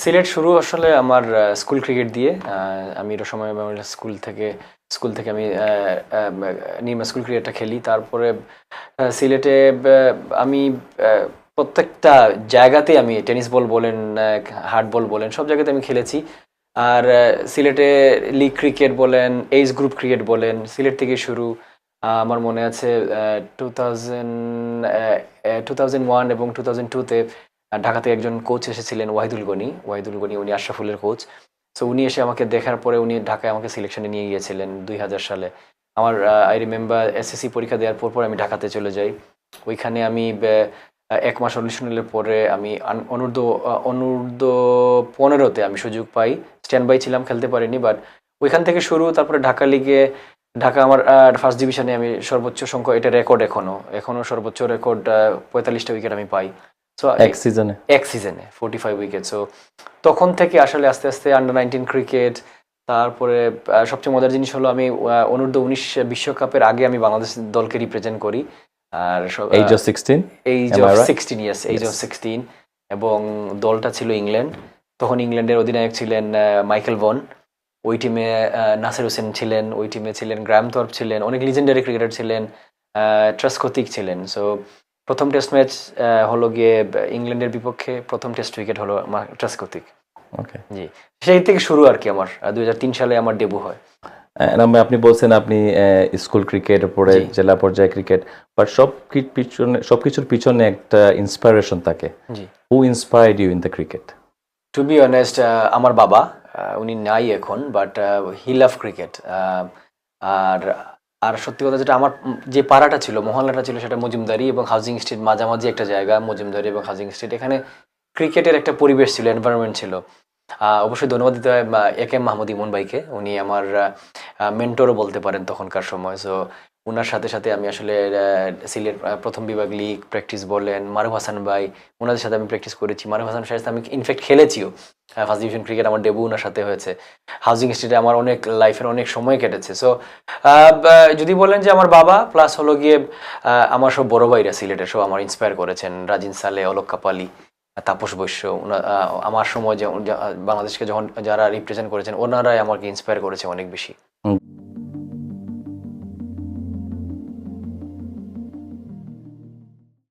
সিলেট শুরু আসলে আমার স্কুল ক্রিকেট দিয়ে। আমি এটা সময় স্কুল থেকে স্কুল থেকে আমি আহ, স্কুল ক্রিকেটটা খেলি। তারপরে সিলেটে আমি প্রত্যেকটা জায়গাতে আমি টেনিস বল বলেন হার্ড বল বলেন সব জায়গাতে আমি খেলেছি। আর সিলেটে লিগ ক্রিকেট বলেন এইজ গ্রুপ ক্রিকেট বলেন সিলেট থেকে শুরু। আমার মনে আছে two thousand two thousand one এবং টু থাউজেন্ড টুতে ঢাকাতে একজন কোচ এসেছিলেন, ওয়াহিদুল গনি। ওয়াহিদুল গনি উনি আশরাফুলের কোচ সো উনি এসে আমাকে দেখার পরে উনি ঢাকায় আমাকে সিলেকশনে নিয়ে গিয়েছিলেন দুই হাজার সালে। আমার আই রিমেম্বার এসএসসি পরীক্ষা দেওয়ার পর পর আমি ঢাকাতে চলে যাই। ওইখানে আমি এক মাস অনুশীলনের পরে আমি অনূর্ধ্ব অনূর্ধ্ব পনেরোতে আমি সুযোগ পাই। স্ট্যান্ড বাই ছিলাম, খেলতে পারিনি বাট ওইখান থেকে শুরু, তারপরে ঢাকা লিগে ঢাকা আমার ফার্স্ট ডিভিশনে আমি সর্বোচ্চ সংখ্যক এটা রেকর্ড এখনও এখনও সর্বোচ্চ রেকর্ড পঁয়তাল্লিশটা উইকেট আমি পাই। সো এক সিজনে এক সিজনে ফোর্টি ফাইভ উইকেট সো তখন থেকে আসলে আস্তে আস্তে আন্ডার নাইনটিন ক্রিকেট তারপরে সবচেয়ে মজার জিনিস হলো আমি অনূর্ধ্ব উনিশ বিশ্বকাপের আগে আমি বাংলাদেশ দলকে রিপ্রেজেন্ট করি। আর age of sixteen age of sixteen age of sixteen এবং দলটা ছিল ইংল্যান্ড। তখন ইংল্যান্ডের অধিনায়ক ছিলেন মাইকেল ভন। ওই টিমে নাসির হোসেন ছিলেন ওই টিমে ছিলেন গ্রাম থর্প ছিলেন অনেক লিজেন্ডারি ক্রিকেটার ছিলেন ট্রাস কতিক ছিলেন। সো প্রথম টেস্ট ম্যাচ হলো গিয়ে ইংল্যান্ডের বিপক্ষে প্রথম টেস্ট উইকেট হলো ট্রাস কতিক ওকে জি। সেই থেকে শুরু আর কি আমার দুই হাজার তিন সালে আমার ডেবু হয়। নামে আপনি বলছেন আপনি স্কুল ক্রিকেট পরে জেলা পর্যায়ে ক্রিকেট বাট সব পিছনে সবকিছুর পিছনে একটা ইন্সপাইরেশন থাকে। জি। Who inspired you in the cricket to be honest আমার বাবা উনি নাই এখন বাট হি লাভ ক্রিকেট আর আর সত্যি কথা যেটা আমার যে পাড়াটা ছিল, মহল্লাটা ছিল সেটা মজুমদারি এবং হাউজিং স্ট্রিট মাঝামাঝি একটা জায়গা, মজুমদারি এবং হাউজিং স্ট্রিট এখানে ক্রিকেটের একটা পরিবেশ ছিল এনভায়রনমেন্ট ছিল। অবশ্যই ধন্যবাদ দিতে হয় এ কে মাহমুদ ইমন ভাইকে। উনি আমার মেন্টরও বলতে পারেন তখনকার সময়। সো ওনার সাথে সাথে আমি আসলে সিলেট প্রথম বিভাগ লিগ প্র্যাকটিস বলেন, মারুফ হাসান ভাই ওনাদের সাথে আমি প্র্যাকটিস করেছি। মারুফ হাসান সাথে আমি ইনফ্যাক্ট খেলেছিও। ফার্স্ট ডিভিশন ক্রিকেট আমার ডেবু ওনার সাথে হয়েছে। হাউজিং স্ট্রিটে আমার অনেক লাইফের অনেক সময় কেটেছে। সো যদি বলেন যে আমার বাবা প্লাস হলো গিয়ে আমার সব বড় ভাইরা সিলেটের, সব আমার ইন্সপায়ার করেছেন। রাজিন সালে, অলোক কাপালি। তাপস বৈশ্য আমার সময় যে, বাংলাদেশকে যখন যারা রিপ্রেজেন্ট করেছেন, ওনারাই আমাকে ইন্সপায়ার করেছে অনেক বেশি।